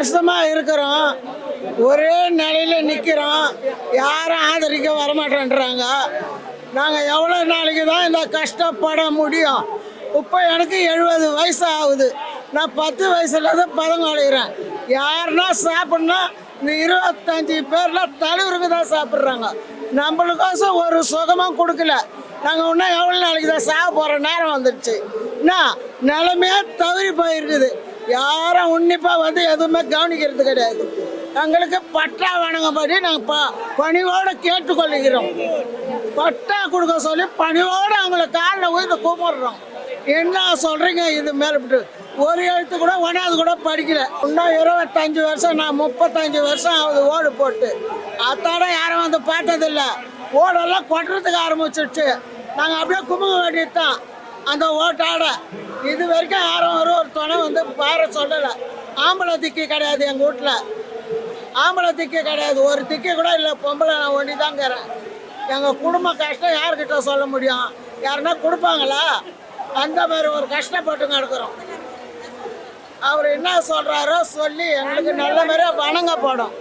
வருஷமாக இருக்கிறோம். ஒரே நிலையில நிற்கிறோம் யாரும் ஆதரிக்க வரமாட்டேன்றாங்க. நாங்கள் எவ்வளோ நாளைக்கு தான் இந்த கஷ்டப்பட முடியும். இப்போ எனக்கு எழுபது வயசு ஆகுது. நான் பத்து வயசுல தான் பதங்காடுகிறேன் யாருன்னா சாப்பிட்னா இந்த இருபத்தஞ்சி பேரில் தலைவருக்கு தான் சாப்பிட்றாங்க. நம்மளுக்கோசம் ஒரு சுகமும் கொடுக்கல. நாங்கள் இன்னும் எவ்வளோ நாளைக்கு தான் சாக போகிற நேரம் வந்துடுச்சு. என்ன? நிலமையாக தவறி போயிருக்குது. யாரும் உன்னிப்பாக வந்து எதுவுமே கவனிக்கிறது கிடையாது. எங்களுக்கு பட்டா வணங்கப்படி நாங்கள் ப பணிவோடு கேட்டுக்கொள்கிறோம். பட்டா கொடுக்க சொல்லி பணிவோடு அவங்கள காலில் உயிர்ந்து கும்பிட்றோம். என்ன சொல்கிறீங்க இது மேலே ஒரு எழுத்து கூட ஒன்றாவது கூட படிக்கல. இன்னும் இருபத்தஞ்சி வருஷம் நான் முப்பத்தஞ்சு வருஷம் ஆகுது ஓடு போட்டு. அத்தோட யாரும் வந்து பார்த்ததில்ல. ஓடெல்லாம் கொட்டுறதுக்கு ஆரம்பிச்சிடுச்சு நாங்கள் அப்படியே கும்பிட வேண்டியது தான் அந்த ஓட்டாட. இது வரைக்கும் யாரும் ஒரு ஒரு துணை பார சொல்லலை ஆம்பளை திக்கி கிடையாது எங்கள் வீட்டில் ஆம்பளை திக்கி கிடையாது. ஒரு திக்கி கூட இல்லை பொம்பளை நான் ஒண்டி தாங்கிறேன் எங்கள் குடும்ப கஷ்டம் யார்கிட்ட சொல்ல முடியும்? யாருன்னா கொடுப்பாங்களா? அந்த மாதிரி ஒரு கஷ்டப்பட்டு கிடக்குறோம் அவர் என்ன சொல்கிறாரோ சொல்லி எங்களுக்கு நல்ல மாதிரியாக வணங்கப்படும்.